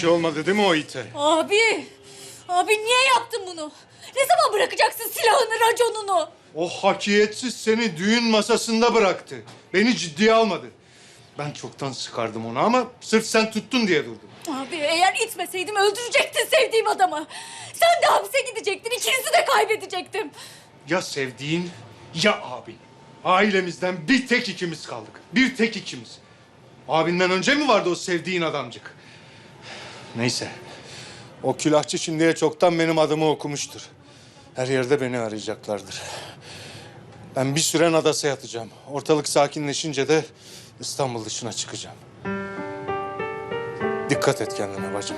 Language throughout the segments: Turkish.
şey olmadı değil mi o ite? Abi, abi niye yaptın bunu? Ne zaman bırakacaksın silahını, raconunu? O hakiyetsiz seni düğün masasında bıraktı. Beni ciddiye almadı. Ben çoktan sıkardım onu ama sırf sen tuttun diye durdum. Abi eğer itmeseydim öldürecektin sevdiğim adamı. Sen de hapse gidecektin, ikinizi de kaybedecektim. Ya sevdiğin ya abin. Ailemizden bir tek ikimiz kaldık. Bir tek ikimiz. Abinden önce mi vardı o sevdiğin adamcık? Neyse. O külahçı şimdiye çoktan benim adımı okumuştur. Her yerde beni arayacaklardır. Ben bir süre Nadas'a yatacağım. Ortalık sakinleşince de İstanbul dışına çıkacağım. Dikkat et kendine bacım.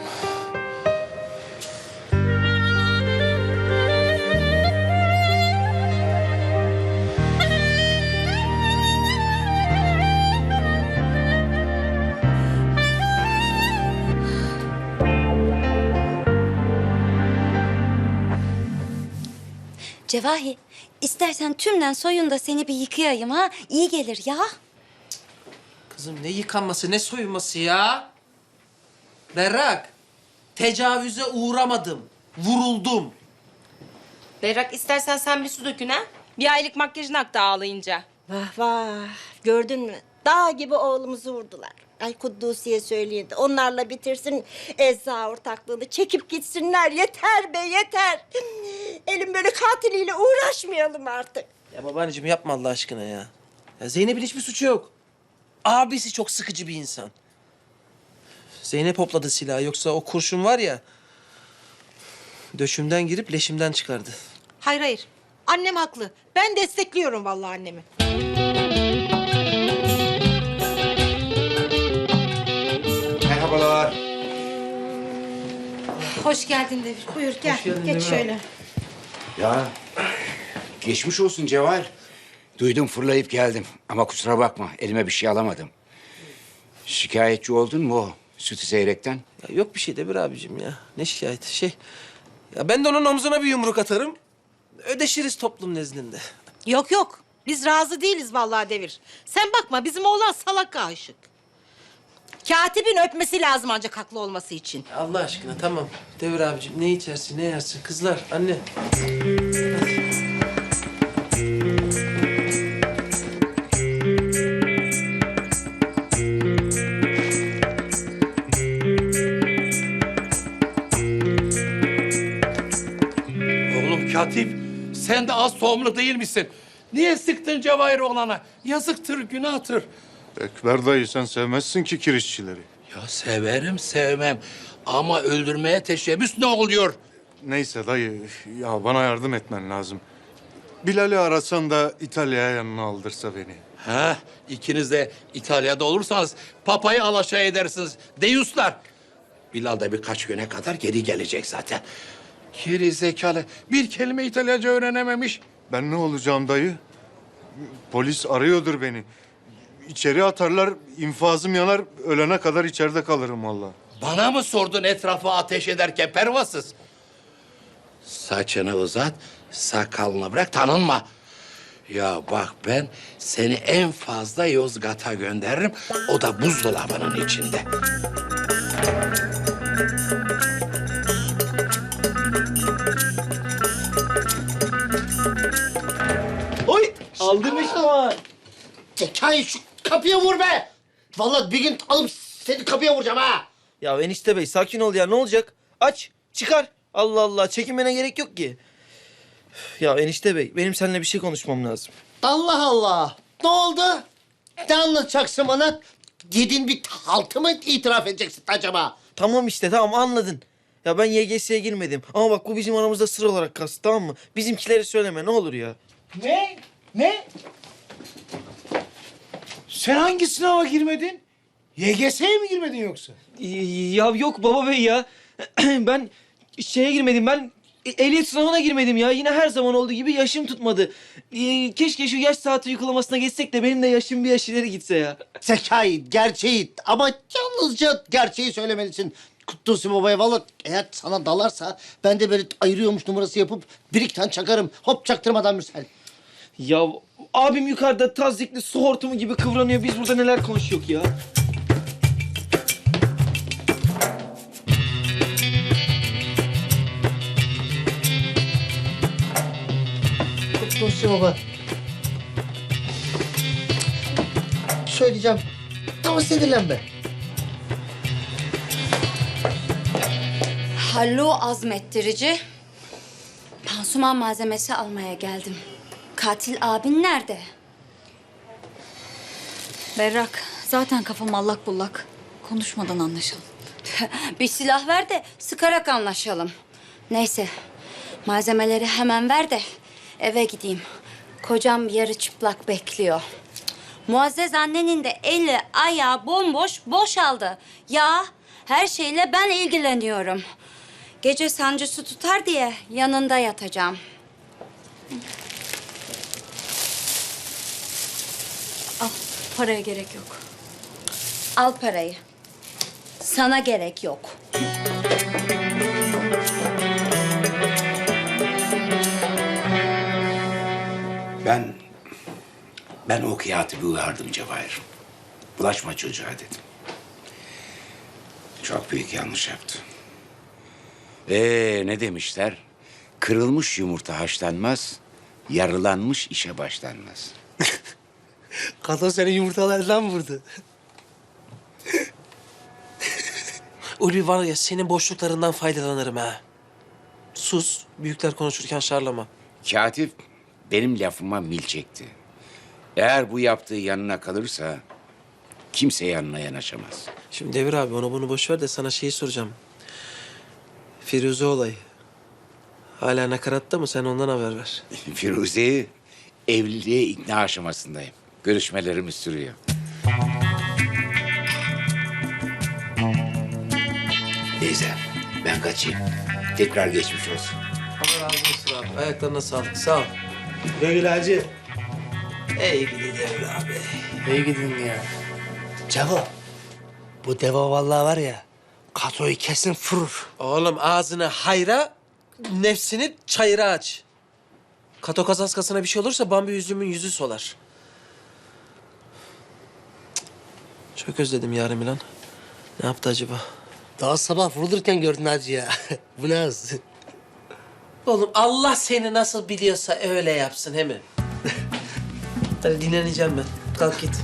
Cevahi, istersen tümden soyun da seni bir yıkayayım ha. İyi gelir ya. Kızım ne yıkanması ne soyunması ya? Berrak. Tecavüze uğramadım. Vuruldum. Berrak istersen sen bir su dökün ha. Bir aylık makyajın aktı ağlayınca. Vah vah. Gördün mü? Dağ gibi oğlumuzu vurdular. Ay Kuddusi'ye söyleyin de onlarla bitirsin ecza ortaklığını. Çekip gitsinler. Yeter be yeter. Elim böyle katiliyle uğraşmayalım artık. Ya babaanneciğim yapma Allah aşkına ya. ya Zeynep'in hiçbir suçu yok. Abisi çok sıkıcı bir insan. Zeynep hopladı silahı yoksa o kurşun var ya... ...döşümden girip leşimden çıkardı. Hayır hayır. Annem haklı. Ben destekliyorum vallahi annemi. Merhabalar. Hoş geldin Devir. Buyur gel. Geç şöyle. Ya geçmiş olsun Cevahir. Duydum fırlayıp geldim ama kusura bakma elime bir şey alamadım. Şikayetçi oldun mu o sütü seyrekten? Ya yok bir şey de bir abicim ya. Ne şikayeti şey. Ya ben de onun omzuna bir yumruk atarım. Ödeşiriz toplum nezdinde. Yok yok. Biz razı değiliz vallahi Devir. Sen bakma bizim oğlan salak aşık. Katibin öpmesi lazım ancak haklı olması için. Allah aşkına tamam. Devir abicim ne içersin ne yersin? Kızlar anne. Oğlum katip, sen de az tohumlu değil misin? Niye sıktın Cevahir oğlana? Yazıktır, günahtır. Ekber dayı sen sevmezsin ki kirişçileri. Ya severim, sevmem. Ama öldürmeye teşebbüs ne oluyor? Neyse dayı ya bana yardım etmen lazım. Bilal'i arasan da İtalya'ya yanına aldırsa beni. Ha, ikiniz de İtalya'da olursanız papayı alaşağı edersiniz. Deyuslar. Bilal da birkaç güne kadar geri gelecek zaten. Geri zekalı. Bir kelime İtalyanca öğrenememiş. Ben ne olacağım dayı? Polis arıyordur beni. İçeri atarlar, infazım yanar, ölene kadar içeride kalırım vallahi. Bana mı sordun etrafı ateş ederken pervasız? Saçını uzat, sakalını bırak, tanınma. Ya bak ben seni en fazla Yozgat'a gönderirim. O da buzdolabının içinde. Oy! Aldırmış mı? Zekai şu kapıya vur be. Vallahi bir gün alıp seni kapıya vuracağım ha. Ya enişte bey sakin ol ya ne olacak? Aç çıkar. Allah Allah çekinmene gerek yok ki. Üf, Ya enişte bey benim seninle bir şey konuşmam lazım. Allah Allah. Ne oldu? Ne anlatacaksın bana? Yediğin bir haltı mı itiraf edeceksin acaba? Tamam işte tamam anladın. Ya ben YGS'ye girmedim. Ama bak bu bizim aramızda sır olarak kalsın tamam mı? Bizimkilere söyleme ne olur ya. Ne? Ne? Sen hangi sınava girmedin? YGS'ye mi girmedin yoksa? Ya yok baba bey ya. ben şeye girmedim ben ehliyet sınavına girmedim ya. Yine her zaman olduğu gibi yaşım tutmadı. Ee, keşke şu yaş saati uygulamasına geçsek de benim de yaşım bir yaş ileri gitse ya. Zekai, gerçeği ama yalnızca gerçeği söylemelisin. Kutlusu babaya vallahi eğer sana dalarsa ben de böyle ayırıyormuş numarası yapıp birikten çakarım. Hop çaktırmadan müsel. Ya Abim yukarıda tazikli su hortumu gibi kıvranıyor. Biz burada neler konuşuyoruz ya? Dosya baba. Söyleyeceğim. Tam sinirlenme. Hallo azmettirici. Pansuman malzemesi almaya geldim. Katil abin nerede? Berrak, zaten kafam allak bullak. Konuşmadan anlaşalım. Bir silah ver de sıkarak anlaşalım. Neyse, malzemeleri hemen ver de eve gideyim. Kocam yarı çıplak bekliyor. Muazzez annenin de eli ayağı bomboş boşaldı. Ya her şeyle ben ilgileniyorum. Gece sancısı tutar diye yanında yatacağım. Paraya gerek yok. Al parayı. Sana gerek yok. Ben... Ben o katibi uyardım Cevahir. Bulaşma çocuğa dedim. Çok büyük yanlış yaptı. Ee ne demişler? Kırılmış yumurta haşlanmaz, yarılanmış işe başlanmaz. Kadın seni yumurtalardan vurdu. Ulvi var ya senin boşluklarından faydalanırım ha. Sus, büyükler konuşurken şarlama. Katip benim lafıma mil çekti. Eğer bu yaptığı yanına kalırsa kimse yanına yanaşamaz. Şimdi Devir abi onu bunu boş ver de sana şeyi soracağım. Firuze olayı. Hala nakaratta mı? Sen ondan haber ver. Firuze'yi evliliğe ikna aşamasındayım. Görüşmelerimiz sürüyor. Neyse ben kaçayım. Tekrar geçmiş olsun. Allah razı olsun abi. Ayaklarına sağlık. Sağ ol. Güle güle hacı. Ey gidi Devir abi. İyi gidin ya. Cevo. Bu deva vallahi var ya. Katoyu kesin fırır. Oğlum ağzını hayra, nefsini çayıra aç. Kato kazaskasına bir şey olursa Bambi yüzümün yüzü solar. Çok özledim yarın Milan. Ne yaptı acaba? Daha sabah vurulurken gördün hacı ya. Bu ne hız? Oğlum Allah seni nasıl biliyorsa öyle yapsın he mi? Hadi dinleneceğim ben. Kalk git.